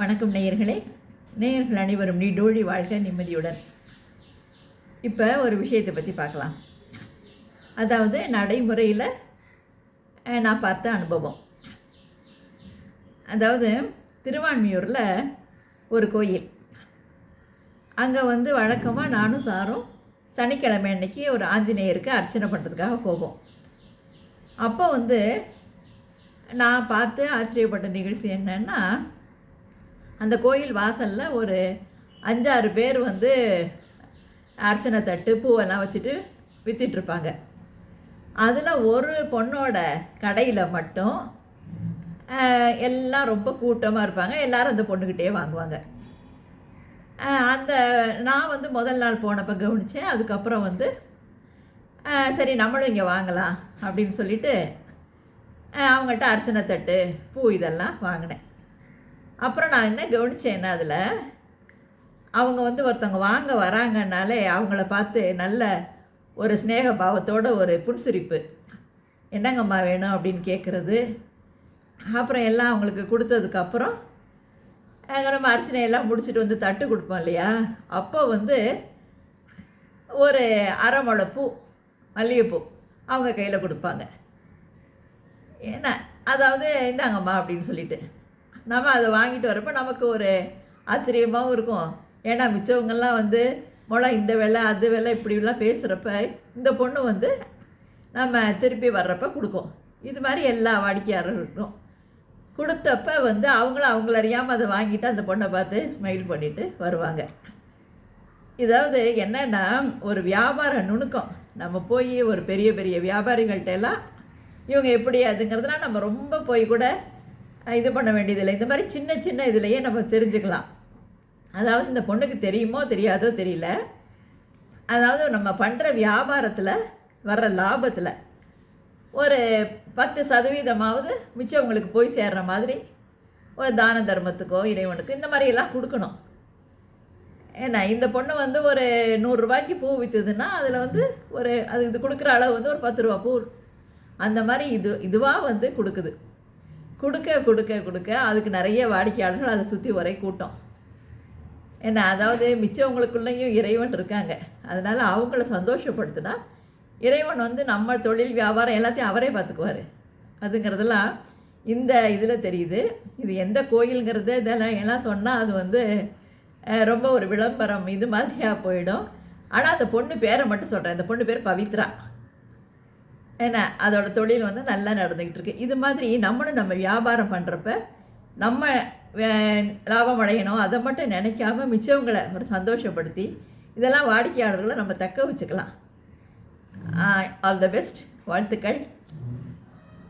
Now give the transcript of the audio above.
வணக்கம் நேயர்களே. நேயர்கள் அனைவரும் நீடோழி வாழ்க நிம்மதியுடன். இப்போ ஒரு விஷயத்தை பற்றி பார்க்கலாம். அதாவது நடைமுறையில் நான் பார்த்த அனுபவம். அதாவது திருவான்மியூரில் ஒரு கோயில். அங்கே வந்து வழக்கமாக நானும் சாரும் சனிக்கிழமை அன்னைக்கு ஒரு ஆஞ்சநேயருக்கு அர்ச்சனை பண்ணுறதுக்காக போவோம். அப்போ வந்து நான் பார்த்து ஆச்சரியப்பட்ட நிகழ்ச்சி என்னன்னா அந்த கோயில் வாசலில் ஒரு அஞ்சாறு பேர் வந்து அர்ச்சனை தட்டு பூவெல்லாம் வச்சுட்டு விற்றுட்ருப்பாங்க அதில் ஒரு பொண்ணோட கடையில் மட்டும் எல்லாம் ரொம்ப கூட்டமாக இருப்பாங்க. எல்லோரும் அந்த பொண்ணுக்கிட்டே வாங்குவாங்க. அந்த நான் வந்து முதல் நாள் போனப்போ கவனித்தேன் அதுக்கப்புறம் வந்து சரி நம்மளும் இங்கே வாங்கலாம் அப்படின்னு சொல்லிட்டு அவங்கள்ட்ட அர்ச்சனை தட்டு பூ இதெல்லாம் வாங்கினேன். அப்புறம் நான் என்ன கவனித்தேன் அதில் அவங்க வந்து ஒருத்தவங்க வாங்க வராங்கன்னாலே அவங்கள பார்த்து நல்ல ஒரு ஸ்நேக பாவத்தோட ஒரு புன்சிரிப்பு. என்னங்கம்மா வேணும் அப்படின்னு கேட்குறது அப்புறம் எல்லாம் அவங்களுக்கு கொடுத்ததுக்கப்புறம் அங்கே நம்ம அர்ச்சனையெல்லாம் முடிச்சுட்டு வந்து தட்டு கொடுப்போம் இல்லையா? அப்போ வந்து ஒரு அரை முளை பூ மல்லிகைப்பூ அவங்க கையில் கொடுப்பாங்க. என்ன? அதாவது இந்தாங்கம்மா அப்படின்னு சொல்லிட்டு. நம்ம அதை வாங்கிட்டு வரப்போ நமக்கு ஒரு ஆச்சரியமாகவும் இருக்கும். ஏன்னா மிச்சவங்கெல்லாம் வந்து முளை இந்த வேலை அது வேலை இப்படிலாம் பேசுகிறப்ப இந்த பொண்ணு வந்து நம்ம திருப்பி வர்றப்ப கொடுக்கும். இது மாதிரி எல்லா வாடிக்கையாளர்களுக்கும் கொடுத்தப்ப வந்து அவங்களும் அவங்கள அறியாமல் அதை வாங்கிட்டு அந்த பொண்ணை பார்த்து ஸ்மைல் பண்ணிவிட்டு வருவாங்க. இதாவது என்னென்னா ஒரு வியாபார நுணுக்கம். நம்ம போய் ஒரு பெரிய பெரிய வியாபாரிகள்கிட்ட எல்லாம் இவங்க எப்படி அதுங்கிறதுலாம் நம்ம ரொம்ப போய் கூட இது பண்ண வேண்டியதில்லை. இந்த மாதிரி சின்ன சின்ன இதுலையே நம்ம தெரிஞ்சுக்கலாம். அதாவது இந்த பொண்ணுக்கு தெரியுமோ தெரியாதோ தெரியல. அதாவது நம்ம பண்ணுற வியாபாரத்தில் வர்ற லாபத்தில் ஒரு பத்து சதவீதமாவது மிச்சவங்களுக்கு போய் சேர்ற மாதிரி ஒரு தான தர்மத்துக்கோ இறைவனுக்கு இந்த மாதிரியெல்லாம் கொடுக்கணும். ஏன்னா இந்த பொண்ணு வந்து ஒரு நூறுரூபாய்க்கு பூ விற்றுதுன்னா அதில் வந்து ஒரு அது இது கொடுக்குற அளவு வந்து ஒரு பத்து ரூபா பூ. அந்த மாதிரி இது இதுவாக வந்து கொடுக்குது. கொடுக்க கொடுக்க கொடுக்க அதுக்கு நிறைய வாடிக்கையாளர்கள் அதை சுற்றி ஒரே கூட்டம். என்ன அதாவது மிச்சவங்களுக்குள்ளேயும் இறைவன் இருக்காங்க. அதனால் அவங்கள சந்தோஷப்படுத்தினா இறைவன் வந்து நம்ம தொழில் வியாபாரம் எல்லாத்தையும் அவரே பார்த்துக்குவார். அதுங்கிறதெல்லாம் இந்த இதில் தெரியுது. இது எந்த கோயிலுங்கிறது இதெல்லாம் எல்லாம் சொன்னால் அது வந்து ரொம்ப ஒரு விளம்பரம் இது மாதிரியாக போயிடும். ஆனால் அந்த பொண்ணு பேரை மட்டும் சொல்கிறேன் அந்த பொண்ணு பேர் பவித்ரா. என்ன? அதோட தொழில் வந்து நல்லா நடந்துக்கிட்டு இருக்கு இது மாதிரி நம்மளும் நம்ம வியாபாரம் பண்ணுறப்ப நம்ம வே- லாபம் அடையணும். அதை மட்டும் நினைக்காம மிச்சவங்களை ஒரு சந்தோஷப்படுத்தி இதெல்லாம் வாடிக்கையாளர்களை நம்ம தக்க வச்சுக்கலாம். All the best. வாழ்த்துக்கள்.